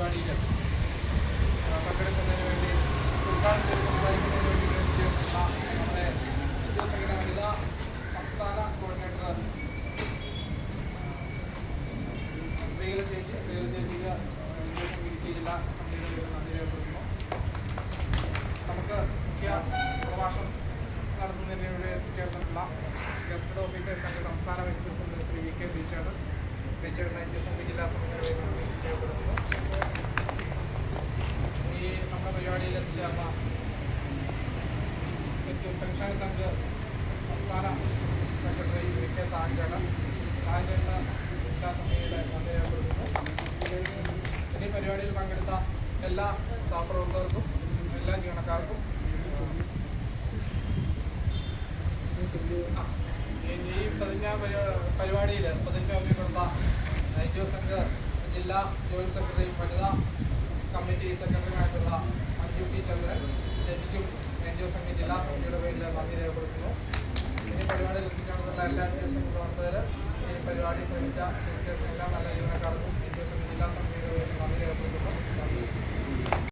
പരിപാടിയിൽ പങ്കെടുക്കുന്നതിന് വേണ്ടി ഉദ്ഘാടനത്തിൽ സംസാരിക്കുന്നതിന് വേണ്ടി നമ്മുടെ ഉദ്യോഗസ്ഥരുടെ വനിതാ സംസ്ഥാന കോർഡിനേറ്റർ ശ്രീല ചേച്ചി ശ്രീല ചേച്ചി ഇടുക്കി ജില്ലാ സമിതിയുടെ നന്ദി രേഖപ്പെടുത്തുന്നു നമുക്ക് മുഖ്യ പ്രഭാഷണം നടത്തുന്നതിന് ഇവിടെ എത്തിച്ചേർന്നിട്ടുള്ള ഗസ്റ്റഡ് ഓഫീസേഴ്സ് സംസ്ഥാന vice president Shri V K ബീച്ചാണ് ബീച്ചേട്ടൻ ജില്ലാ സമിതിയുടെ എത്തിച്ചേർന്ന പെൻഷൻ സംഘ് സംസ്ഥാന സെക്രട്ടറി വി കെ സാഹചേട്ടൻ സാഹചേട്ടൻ ജില്ലാ സമിതിയുടെ നന്ദി രേഖപ്പെടുത്തുന്നു ഈ പരിപാടിയിൽ പങ്കെടുത്ത എല്ലാ സഹപ്രവർത്തകർക്കും എല്ലാ ജീവനക്കാർക്കും ഈ- പ്രതിജ്ഞ പരിപാടിയിൽ പ്രതിജ്ഞ ഐ ജി ഒ സംഘ് ജില്ലാ ജോയിന്റ് സെക്രട്ടറി വനിതാ കമ്മിറ്റി സെക്രട്ടറിയുമായിട്ടുള്ള ഒ സംഘം ജില്ലാ സമിതിയുടെ പേരിൽ നന്ദി രേഖപ്പെടുത്തുന്നു ഈ പരിപാടിയിൽ എത്തിച്ചേർന്നിട്ടുള്ള എല്ലാ ഡി പ്രവർത്തകർ ഈ പരിപാടി ശ്രമിച്ച എല്ലാ നല്ല